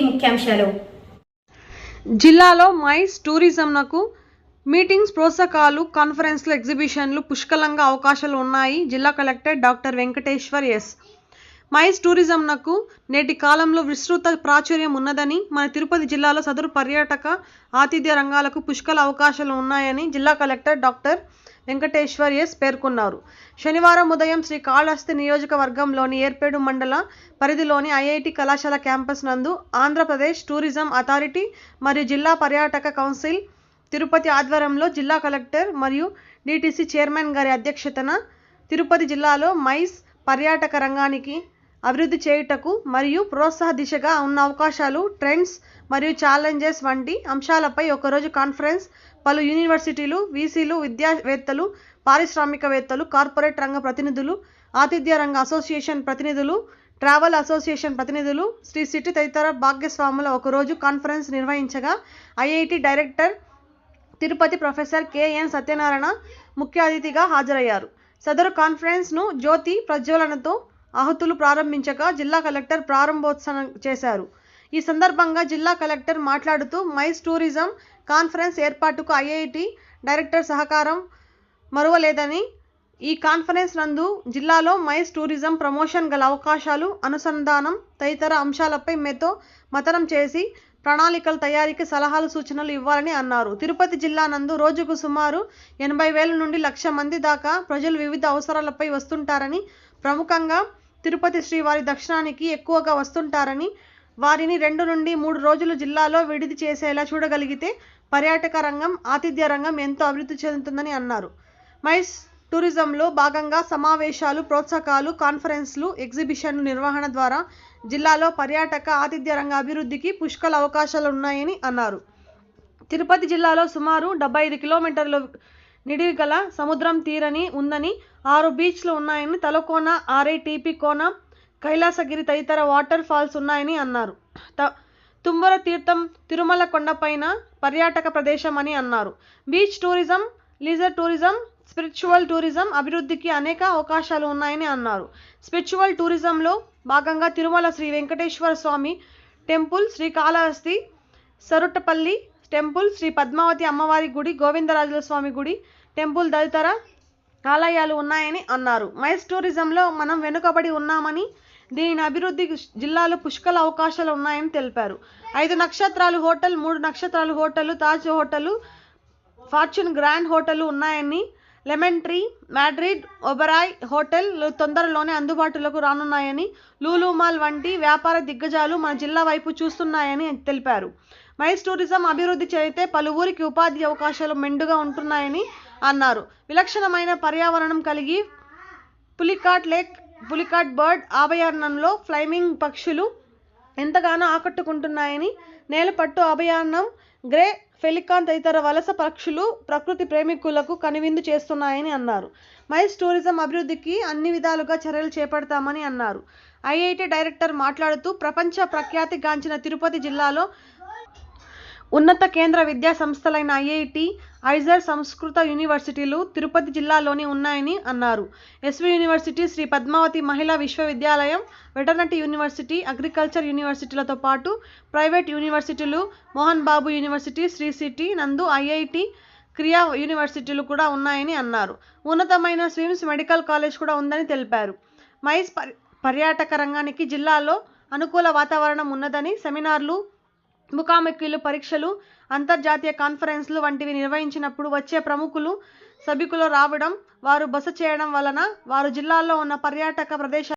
ముఖ్యాంశాలు. జిల్లాలో mice టూరిజంనకు meetings ప్రోత్సాహకాలు కాన్ఫరెన్స్లు ఎగ్జిబిషన్లు పుష్కలంగా అవకాశాలు ఉన్నాయి. జిల్లా collector doctor Venkateshwar S. MICE టూరిజంనకు నేటి కాలంలో విస్తృత ప్రాచుర్యం ఉన్నదని మన తిరుపతి జిల్లాలో సదరు పర్యాటక ఆతిథ్య రంగాలకు పుష్కల అవకాశాలు ఉన్నాయని జిల్లా కలెక్టర్ డాక్టర్ వెంకటేశ్వర్ ఎస్ పేర్కొన్నారు. శనివారం ఉదయం శ్రీ కాళహస్తి నియోజకవర్గంలోని ఏర్పేడు మండల పరిధిలోని ఐఐటి కళాశాల క్యాంపస్ నందు ఆంధ్రప్రదేశ్ టూరిజం అథారిటీ మరియు జిల్లా పర్యాటక కౌన్సిల్ తిరుపతి ఆధ్వర్యంలో జిల్లా కలెక్టర్ మరియు డిటిసి చైర్మన్ గారి అధ్యక్షతన తిరుపతి జిల్లాలో మైస్ పర్యాటక రంగానికి అభివృద్ధి చేయుటకు మరియు ప్రోత్సాహ దిశగా ఉన్న అవకాశాలు ట్రెండ్స్ మరియు ఛాలెంజెస్ వంటి అంశాలపై ఒకరోజు కాన్ఫరెన్స్ పలు యూనివర్సిటీలు వీసీలు విద్యావేత్తలు పారిశ్రామికవేత్తలు కార్పొరేట్ రంగ ప్రతినిధులు ఆతిథ్య రంగ అసోసియేషన్ ప్రతినిధులు ట్రావెల్ అసోసియేషన్ ప్రతినిధులు శ్రీ సిటీ తదితర భాగ్యస్వాముల ఒకరోజు కాన్ఫరెన్స్ నిర్వహించగా IIT director Tirupati professor K N Satyanarayana ముఖ్య అతిథిగా హాజరయ్యారు. సదరు కాన్ఫరెన్స్ను జ్యోతి ప్రజ్వలనతో ఆహుతులు ప్రారంభించగా జిల్లా కలెక్టర్ ప్రారంభోత్సవం చేశారు. ఈ సందర్భంగా జిల్లా కలెక్టర్ మాట్లాడుతూ మైస్ టూరిజం కాన్ఫరెన్స్ ఏర్పాటుకు ఐఐటి డైరెక్టర్ సహకారం మరువలేదని ఈ కాన్ఫరెన్స్ నందు జిల్లాలో మైస్ టూరిజం ప్రమోషన్ గల అవకాశాలు అనుసంధానం తదితర అంశాలపై మెతో మతనం చేసి ప్రణాళికల తయారీకి సలహాలు సూచనలు ఇవ్వాలని అన్నారు. తిరుపతి జిల్లా నందు రోజుకు సుమారు ఎనభై వేల నుండి లక్ష మంది దాకా ప్రజలు వివిధ అవసరాలపై వస్తుంటారని ప్రముఖంగా తిరుపతి శ్రీవారి దక్షిణానికి ఎక్కువగా వస్తుంటారని వారిని రెండు నుండి మూడు రోజులు జిల్లాలో విడిది చేసేలా చూడగలిగితే పర్యాటక రంగం ఆతిథ్య రంగం ఎంతో అభివృద్ధి చెందుతుందని అన్నారు. మైస్ టూరిజంలో భాగంగా సమావేశాలు ప్రోత్సాహకాలు కాన్ఫరెన్స్లు ఎగ్జిబిషన్లు నిర్వహణ ద్వారా జిల్లాలో పర్యాటక ఆతిథ్య రంగ అభివృద్ధికి పుష్కల అవకాశాలు ఉన్నాయని అన్నారు. తిరుపతి జిల్లాలో సుమారు డెబ్బై ఐదు కిలోమీటర్లు నిడివి గల సముద్రం తీరని ఉందని ఆరు బీచ్లు ఉన్నాయని తలకోన ఆర్ఐటీపీ కోన కైలాసగిరి తదితర వాటర్ ఫాల్స్ ఉన్నాయని అన్నారు. త తీర్థం తిరుమల కొండపైన పర్యాటక ప్రదేశం అని అన్నారు. Beach tourism leisure tourism spiritual tourism అభివృద్ధికి అనేక అవకాశాలు ఉన్నాయని అన్నారు. స్పిరిచువల్ టూరిజంలో భాగంగా తిరుమల శ్రీ వెంకటేశ్వర స్వామి టెంపుల్ శ్రీకాళహస్తి సరుటపల్లి టెంపుల్ శ్రీ పద్మావతి అమ్మవారి గుడి గోవిందరాజుల స్వామి గుడి టెంపుల్ తదితర ఆలయాలు ఉన్నాయని అన్నారు. మైస్ టూరిజంలో మనం వెనుకబడి ఉన్నామని దీనిని అభివృద్ధి జిల్లాలో పుష్కల అవకాశాలు ఉన్నాయని తెలిపారు. ఐదు నక్షత్రాలు హోటల్ మూడు నక్షత్రాలు hotel Taj hotel Fortune Grand hotel ఉన్నాయని Lemon Tree Madrid Oberoi hotel తొందరలోనే అందుబాటులోకి రానున్నాయని లూలు మాల్ వంటి వ్యాపార దిగ్గజాలు మన జిల్లా వైపు చూస్తున్నాయని తెలిపారు. మైస్ టూరిజం అభివృద్ధి చేస్తే పలువురికి ఉపాధి అవకాశాలు మెండుగా ఉంటున్నాయని అన్నారు. విలక్షణమైన పర్యావరణం కలిగి పులికాట్ లేక్ పులికాట్ బర్డ్ అభయారణ్యంలో ఫ్లైమింగ్ పక్షులు ఎంతగానో ఆకట్టుకుంటున్నాయని నేలపట్టు అభయారణ్యం గ్రే ఫెలికాన్ తదితర వలస పక్షులు ప్రకృతి ప్రేమికులకు కనువిందు చేస్తున్నాయని అన్నారు. మైస్ టూరిజం అభివృద్ధికి అన్ని విధాలుగా చర్యలు చేపడతామని అన్నారు. ఐఐటి డైరెక్టర్ మాట్లాడుతూ ప్రపంచ ప్రఖ్యాతిగాంచిన తిరుపతి జిల్లాలో ఉన్నత కేంద్ర విద్యా సంస్థలైన ఐఐటి ఐజర్ సంస్కృత యూనివర్సిటీలు తిరుపతి జిల్లాలోని ఉన్నాయని అన్నారు. ఎస్వి యూనివర్సిటీ శ్రీ పద్మావతి మహిళా విశ్వవిద్యాలయం వెటర్నరీ యూనివర్సిటీ అగ్రికల్చర్ యూనివర్సిటీలతో పాటు ప్రైవేట్ యూనివర్సిటీలు మోహన్ బాబు యూనివర్సిటీ శ్రీ సిటీ నందు ఐఐటి క్రియా యూనివర్సిటీలు కూడా ఉన్నాయని అన్నారు. ఉన్నతమైన స్విమ్స్ మెడికల్ కాలేజ్ కూడా ఉందని తెలిపారు. మైస్ పర్- పర్యాటక రంగానికి జిల్లాలో అనుకూల వాతావరణం ఉన్నదని సెమినార్లు ముఖాముఖిలు పరీక్షలు అంతర్జాతీయ కాన్ఫరెన్స్లు వంటివి నిర్వహించినప్పుడు వచ్చే ప్రముఖులు సభికులు రావడం వారు బస చేయడం వలన వారు జిల్లాలో ఉన్న పర్యాటక ప్రదేశాలు